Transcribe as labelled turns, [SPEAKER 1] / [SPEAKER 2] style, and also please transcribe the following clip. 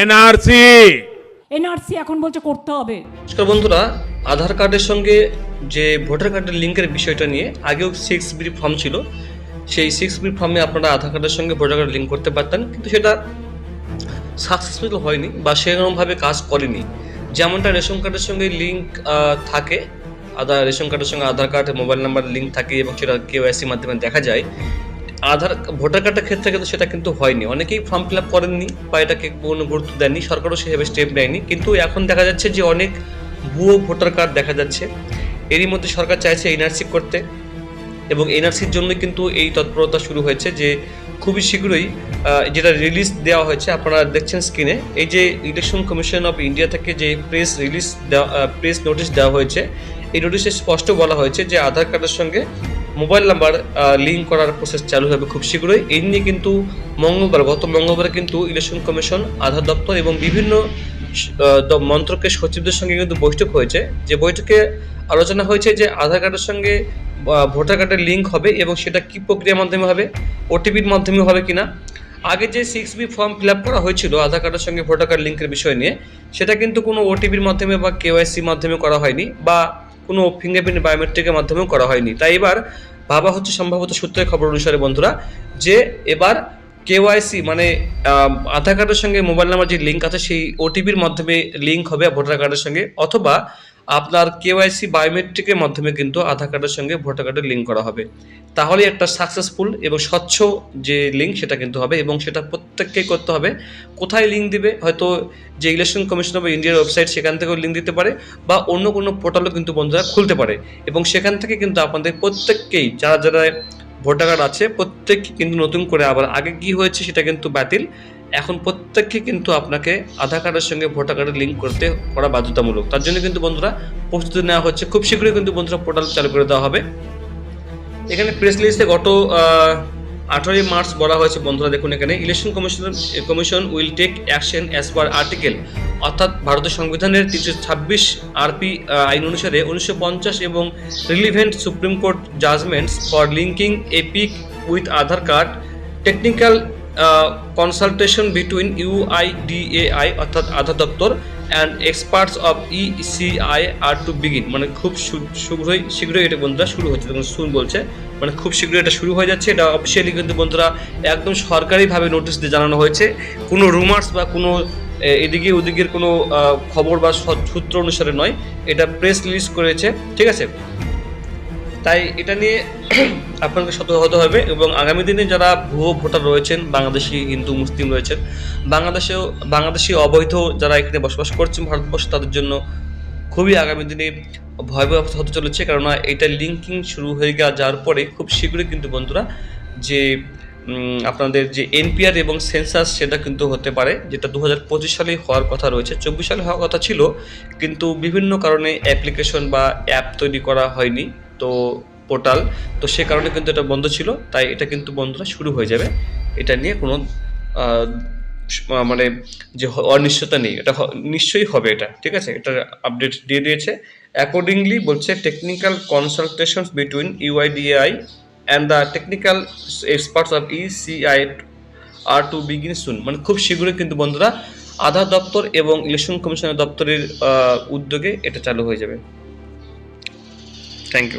[SPEAKER 1] NRC.
[SPEAKER 2] NRC এখন বলছে করতে হবে।
[SPEAKER 3] নমস্কার বন্ধুরা আধার কার্ডের সঙ্গে যে ভোটার কার্ডের লিঙ্কের বিষয়টা নিয়ে আগেও সিক্স বি ফর্ম ছিল। সেই সিক্স বি ফর্মে আপনারা আধার কার্ডের সঙ্গে ভোটার কার্ড লিঙ্ক করতে পারতেন কিন্তু সেটা সাকসেসফুল হয়নি বা সেরকমভাবে কাজ করেনি। যেমনটা রেশন কার্ডের সঙ্গে লিঙ্ক থাকে আধার রেশন কার্ডের সঙ্গে Aadhaar card mobile number link থাকে এবং সেটা কেওয়াইসির মাধ্যমে দেখা যায়। আধার ভোটার কার্ডের ক্ষেত্রে কিন্তু সেটা কিন্তু হয়নি। অনেকেই ফর্ম ফিল আপ করেননি বা এটাকে কোনো গুরুত্ব দেননি। সরকারও সেভাবে স্টেপ নেয়নি। কিন্তু এখন দেখা যাচ্ছে যে অনেক ভুয়ো ভোটার কার্ড দেখা যাচ্ছে। এরই মধ্যে সরকার চাইছে এনআরসি করতে এবং এনআরসির জন্য কিন্তু এই তৎপরতা শুরু হয়েছে যে খুবই শীঘ্রই যেটা রিলিজ দেওয়া হয়েছে, আপনারা দেখছেন স্ক্রিনে এই যে ইলেকশন কমিশন অফ ইন্ডিয়া থেকে যে প্রেস রিলিজ দেওয়া প্রেস নোটিশ দেওয়া হয়েছে, এই নোটিশে স্পষ্ট বলা হয়েছে যে আধার কার্ডের সঙ্গে মোবাইল নাম্বার লিঙ্ক করার প্রসেস চালু হবে খুব শীঘ্রই। এই নিয়ে কিন্তু মঙ্গলবার, গত মঙ্গলবার কিন্তু ইলেকশন কমিশন আধার দপ্তর এবং বিভিন্ন মন্ত্রকের সচিবদের সঙ্গে কিন্তু বৈঠক হয়েছে। যে বৈঠকে আলোচনা হয়েছে যে আধার কার্ডের সঙ্গে ভোটার কার্ডের লিঙ্ক হবে এবং সেটা কি প্রক্রিয়ার মাধ্যমে হবে ওটিপির মাধ্যমে হবে কিনা। আগে যে six B form fill up করা হয়েছিল আধার কার্ডের সঙ্গে ভোটার কার্ড লিঙ্কের বিষয় নিয়ে, সেটা কিন্তু কোনো ওটিপির মাধ্যমে বা কেওয়াইসির মাধ্যমে করা হয়নি বা কোনো ফিঙ্গারপ্রিন্ট বায়োমেট্রিকের মাধ্যমেও করা হয়নি। তাই এবার ভাবা হচ্ছে সম্ভবত সূত্রের খবর অনুসারে বন্ধুরা যে এবার কেওয়াইসি মানে আধার কার্ডের সঙ্গে মোবাইল নাম্বার যে লিঙ্ক আছে, সেই ওটিপির মাধ্যমে লিঙ্ক হবে ভোটার কার্ডের সঙ্গে, অথবা আপনার কেওয়াইসি বায়োমেট্রিকের মাধ্যমে কিন্তু আধার কার্ডের সঙ্গে ভোটার কার্ডের লিঙ্ক করা হবে। তাহলে একটা সাকসেসফুল এবং স্বচ্ছ যে লিঙ্ক সেটা কিন্তু হবে এবং সেটা প্রত্যেককেই করতে হবে। কোথায় লিঙ্ক দিবে? হয়তো যে ইলেকশন কমিশন অফ ইন্ডিয়ার ওয়েবসাইট সেখান থেকেও লিঙ্ক দিতে পারে বা অন্য কোনো পোর্টালও কিন্তু বন্ধুরা খুলতে পারে। এবং সেখান থেকে কিন্তু আপনাদের প্রত্যেককেই, যারা যারা ভোটার কার্ড আছে, প্রত্যেককে কিন্তু নতুন করে আবার আগে কি হয়েছে সেটা কিন্তু বাতিল। এখন প্রত্যেককে কিন্তু আপনাকে আধার কার্ডের সঙ্গে ভোটার কার্ডের লিঙ্ক করতে করা বাধ্যতামূলক। তার জন্য কিন্তু বন্ধুরা প্রস্তুতি নেওয়া হচ্ছে। খুব শীঘ্রই কিন্তু বন্ধুরা পোর্টাল চালু করে দেওয়া হবে। এখানে প্রেস লিস্টে গত আঠারোই মার্চ বলা হয়েছে বন্ধুরা দেখুন এখানে election commission commission will take action as per article অর্থাৎ ভারতের সংবিধানের তিনশো ছাব্বিশ আরপি আইন অনুসারে উনিশশো পঞ্চাশ এবং relevant supreme court judgments for linking EPIC with Aadhaar card technical consultation between UIDAI অর্থাৎ আধার দপ্তর and experts of ECI are to begin মানে খুব শীঘ্রই শীঘ্রই এটা বন্ধুরা শুরু হচ্ছে। তখন শুন বলছে মানে খুব শীঘ্রই এটা শুরু হয়ে যাচ্ছে। এটা অফিসিয়ালি কিন্তু বন্ধুরা একদম সরকারিভাবে নোটিশ দিয়ে জানানো হয়েছে। কোনো রুমার্স বা কোনো এদিকে ওদিকের কোনো খবর বা সূত্র অনুসারে নয়। এটা প্রেস রিলিজ করেছে। ঠিক আছে? তাই এটা নিয়ে আপনাকে সতর্ক হতে হবে এবং আগামী দিনে যারা ভুয়ো ভোটার রয়েছেন, বাংলাদেশি, হিন্দু, মুসলিম রয়েছেন, বাংলাদেশেও, বাংলাদেশি অবৈধ যারা এখানে বসবাস করছেন ভারতবর্ষে, তাদের জন্য খুবই আগামী দিনে ভয়াবহ হতে চলেছে। কেননা এটা লিঙ্কিং শুরু হয়ে যাওয়ার পরে খুব শীঘ্রই কিন্তু বন্ধুরা যে আপনাদের যে এনপিআর এবং সেন্সাস সেটা কিন্তু হতে পারে, যেটা দু হাজার পঁচিশ সালে হওয়ার কথা রয়েছে। চব্বিশ সালে হওয়ার কথা ছিল, কিন্তু বিভিন্ন কারণে অ্যাপ্লিকেশন বা অ্যাপ তৈরি করা হয়নি। তো পোর্টাল। তো সে কারণে কিন্তু এটা বন্ধ ছিল, তাই এটা কিন্তু বন্ধুরা শুরু হয়ে যাবে। এটা নিয়ে কোনো মানে যে অনিশ্চয়তা নেই, এটা নিশ্চয়ই হবে এটা, ঠিক আছে? এটা আপডেট দিয়ে দিয়েছে। অ্যাকর্ডিংলি বলছে technical consultations between UIDAI and the technical experts of ECI are to begin soon মানে খুব শীঘ্রই কিন্তু বন্ধুরা আধার দপ্তর এবং ইলেকশন কমিশনের দপ্তরের উদ্যোগে এটা চালু হয়ে যাবে। Thank you